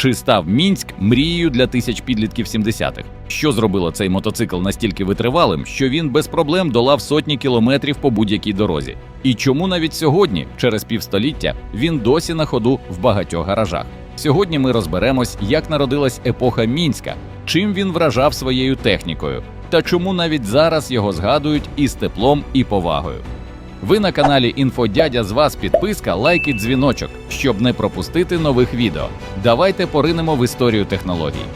Чи став Мінськ мрією для тисяч підлітків 70-х? Що зробило цей мотоцикл настільки витривалим, що він без проблем долав сотні кілометрів по будь-якій дорозі? І чому навіть сьогодні, через півстоліття, він досі на ходу в багатьох гаражах? Сьогодні ми розберемось, як народилась епоха Мінська, чим він вражав своєю технікою, та чому навіть зараз його згадують із теплом і повагою. Ви на каналі Інфодядя з вас підписка, лайк і дзвіночок, щоб не пропустити нових відео. Давайте поринемо в історію технологій.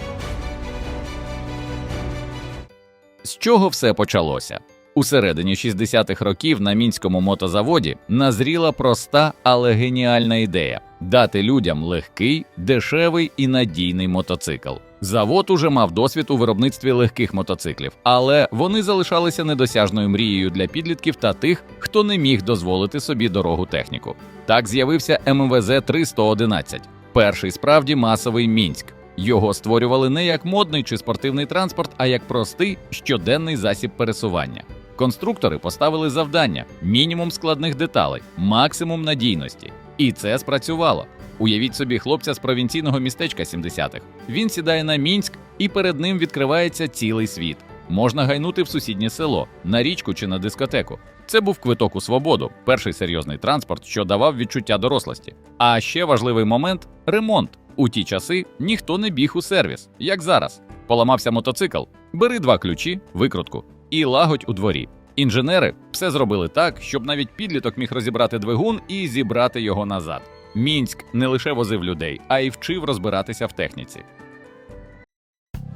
З чого все почалося? У середині 60-х років на мінському мотозаводі назріла проста, але геніальна ідея дати людям легкий, дешевий і надійний мотоцикл. Завод уже мав досвід у виробництві легких мотоциклів, але вони залишалися недосяжною мрією для підлітків та тих, хто не міг дозволити собі дорогу техніку. Так з'явився МВЗ 311 перший справді масовий мінськ. Його створювали не як модний чи спортивний транспорт, а як простий щоденний засіб пересування. Конструктори поставили завдання: мінімум складних деталей, максимум надійності. І це спрацювало. Уявіть собі хлопця з провінційного містечка 70-х. Він сідає на мінськ, і перед ним відкривається цілий світ. Можна гайнути в сусіднє село, на річку чи на дискотеку. Це був квиток у свободу, перший серйозний транспорт, що давав відчуття дорослості. А ще важливий момент ремонт. У ті часи ніхто не біг у сервіс, як зараз. Поламався мотоцикл, бери два ключі, викрутку і лагодь у дворі. Інженери все зробили так, щоб навіть підліток міг розібрати двигун і зібрати його назад. Мінськ не лише возив людей, а й вчив розбиратися в техніці.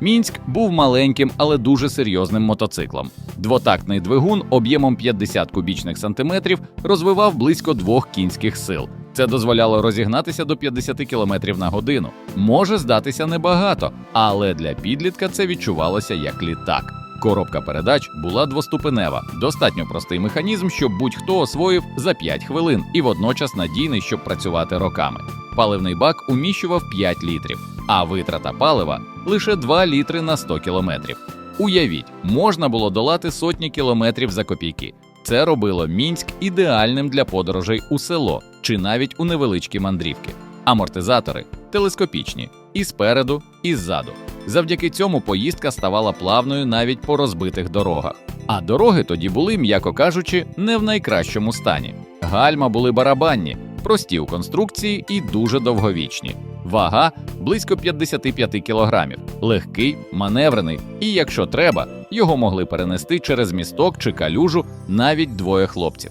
Мінськ був маленьким, але дуже серйозним мотоциклом. Двотактний двигун об'ємом 50 кубічних сантиметрів розвивав близько двох кінських сил. Це дозволяло розігнатися до 50 км на годину. Може здатися небагато, але для підлітка це відчувалося як літак. Коробка передач була двоступенева, достатньо простий механізм, щоб будь-хто освоїв за 5 хвилин і водночас надійний, щоб працювати роками. Паливний бак уміщував 5 літрів, а витрата палива лише 2 літри на 100 кілометрів. Уявіть, можна було долати сотні кілометрів за копійки. Це робило мінськ ідеальним для подорожей у село чи навіть у невеличкі мандрівки. Амортизатори телескопічні і спереду, і ззаду. Завдяки цьому поїздка ставала плавною навіть по розбитих дорогах. А дороги тоді були, м'яко кажучи, не в найкращому стані. Гальма були барабанні, прості у конструкції і дуже довговічні. Вага близько 55 кілограмів, легкий, маневрений, і якщо треба, його могли перенести через місток чи калюжу навіть двоє хлопців.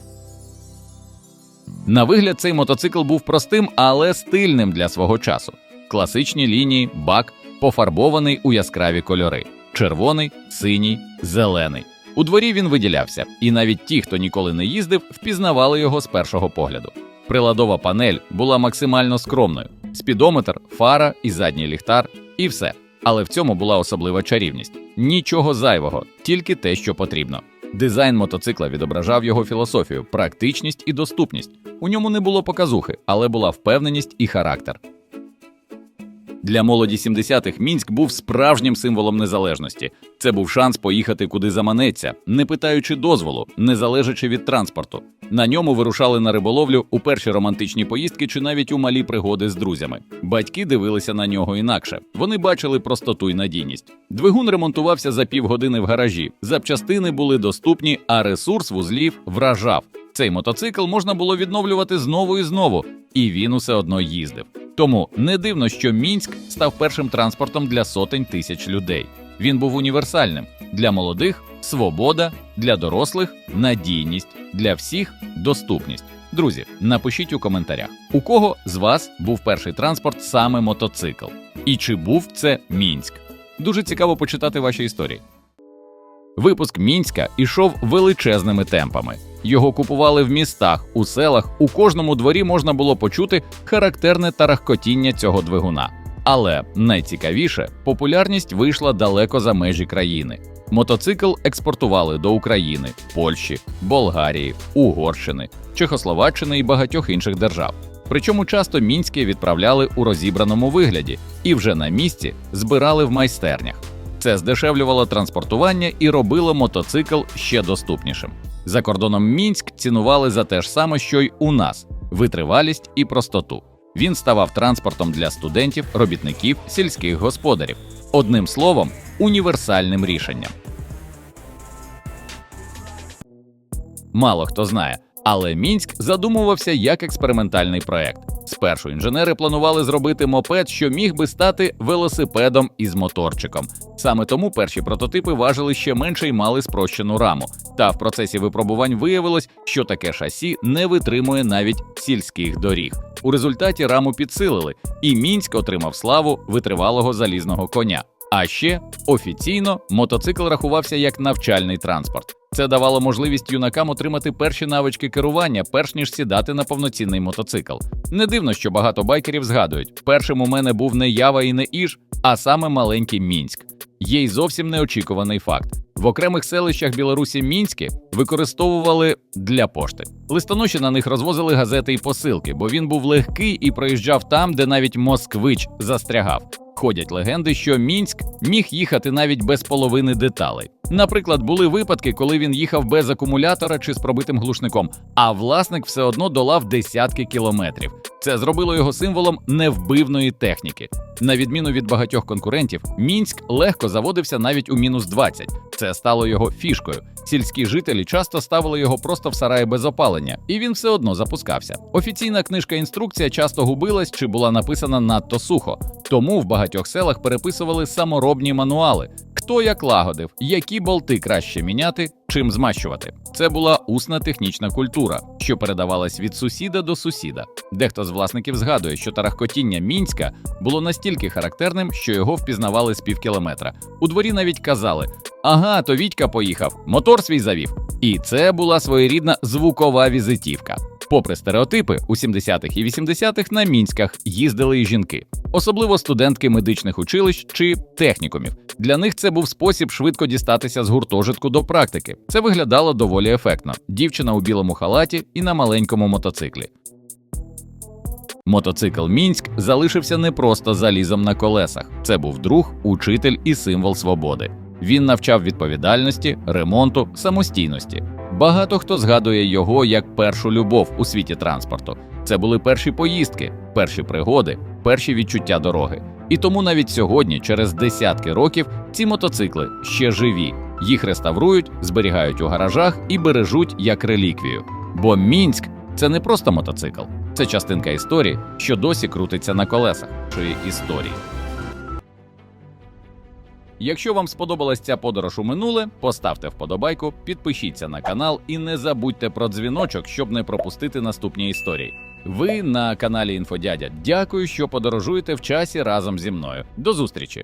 На вигляд цей мотоцикл був простим, але стильним для свого часу. Класичні лінії, бак, пофарбований у яскраві кольори: червоний, синій, зелений. У дворі він виділявся, і навіть ті, хто ніколи не їздив, впізнавали його з першого погляду. Приладова панель була максимально скромною: спідометр, фара і задній ліхтар, і все. Але в цьому була особлива чарівність: нічого зайвого, тільки те, що потрібно. Дизайн мотоцикла відображав його філософію, практичність і доступність. У ньому не було показухи, але була впевненість і характер. Для молоді 70-х Мінськ був справжнім символом незалежності. Це був шанс поїхати куди заманеться, не питаючи дозволу, не залежачи від транспорту. На ньому вирушали на риболовлю у перші романтичні поїздки чи навіть у малі пригоди з друзями. Батьки дивилися на нього інакше. Вони бачили простоту й надійність. Двигун ремонтувався за півгодини в гаражі. Запчастини були доступні, а ресурс вузлів вражав. Цей мотоцикл можна було відновлювати знову і знову, і він усе одно їздив. Тому не дивно, що Мінськ став першим транспортом для сотень тисяч людей. Він був універсальним для молодих свобода, для дорослих надійність, для всіх доступність. Друзі, напишіть у коментарях, у кого з вас був перший транспорт саме мотоцикл, і чи був це Мінськ. Дуже цікаво почитати ваші історії. Випуск мінська ішов величезними темпами. Його купували в містах, у селах, у кожному дворі можна було почути характерне тарахкотіння цього двигуна. Але найцікавіше, популярність вийшла далеко за межі країни. Мотоцикл експортували до України, Польщі, Болгарії, Угорщини, Чехословаччини і багатьох інших держав. Причому часто мінські відправляли у розібраному вигляді і вже на місці збирали в майстернях. Це здешевлювало транспортування і робило мотоцикл ще доступнішим. За кордоном Мінськ цінували за те ж саме, що й у нас витривалість і простоту. Він ставав транспортом для студентів, робітників, сільських господарів. Одним словом, універсальним рішенням. Мало хто знає, але Мінськ задумувався як експериментальний проект. Спершу інженери планували зробити мопед, що міг би стати велосипедом із моторчиком. Саме тому перші прототипи важили ще менше і мали спрощену раму. Та в процесі випробувань виявилось, що таке шасі не витримує навіть сільських доріг. У результаті раму підсилили, і Мінськ отримав славу витривалого залізного коня. А ще офіційно мотоцикл рахувався як навчальний транспорт. Це давало можливість юнакам отримати перші навички керування, перш ніж сідати на повноцінний мотоцикл. Не дивно, що багато байкерів згадують: першим у мене був не Ява і не Іж, а саме маленький Мінськ. Є й зовсім неочікуваний факт. В окремих селищах Білорусі Мінські використовували для пошти. Листоноші на них розвозили газети і посилки, бо він був легкий і проїжджав там, де навіть москвич застрягав. Ходять легенди, що Мінськ міг їхати навіть без половини деталей. Наприклад, були випадки, коли він їхав без акумулятора чи з пробитим глушником, а власник все одно долав десятки кілометрів. Це зробило його символом невбивної техніки. На відміну від багатьох конкурентів, Мінськ легко заводився навіть у мінус 20. Це стало його фішкою. Сільські жителі часто ставили його просто в сараї без опалення, і він все одно запускався. Офіційна книжка інструкція часто губилась чи була написана надто сухо, тому в багатьох селах переписували саморобні мануали. Хто як лагодив, які болти краще міняти, чим змащувати. Це була усна технічна культура, що передавалась від сусіда до сусіда. Дехто з власників згадує, що тарахкотіння мінська було настільки характерним, що його впізнавали з півкілометра. У дворі навіть казали: ага, то Вітька поїхав, мотор свій завів. І це була своєрідна звукова візитівка. Попри стереотипи, у 70-х і 80-х на мінськах їздили і жінки, особливо студентки медичних училищ чи технікумів. Для них це був спосіб швидко дістатися з гуртожитку до практики. Це виглядало доволі ефектно. Дівчина у білому халаті і на маленькому мотоциклі. Мотоцикл Мінськ залишився не просто залізом на колесах. Це був друг, учитель і символ свободи. Він навчав відповідальності, ремонту, самостійності. Багато хто згадує його як першу любов у світі транспорту. Це були перші поїздки, перші пригоди, перші відчуття дороги. І тому навіть сьогодні, через десятки років, ці мотоцикли ще живі. Їх реставрують, зберігають у гаражах і бережуть як реліквію. Бо Мінськ це не просто мотоцикл, це частинка історії, що досі крутиться на колесах історії. Якщо вам сподобалась ця подорож у минуле, поставте вподобайку, підпишіться на канал і не забудьте про дзвіночок, щоб не пропустити наступні історії. Ви на каналі Інфодядя. Дякую, що подорожуєте в часі разом зі мною. До зустрічі!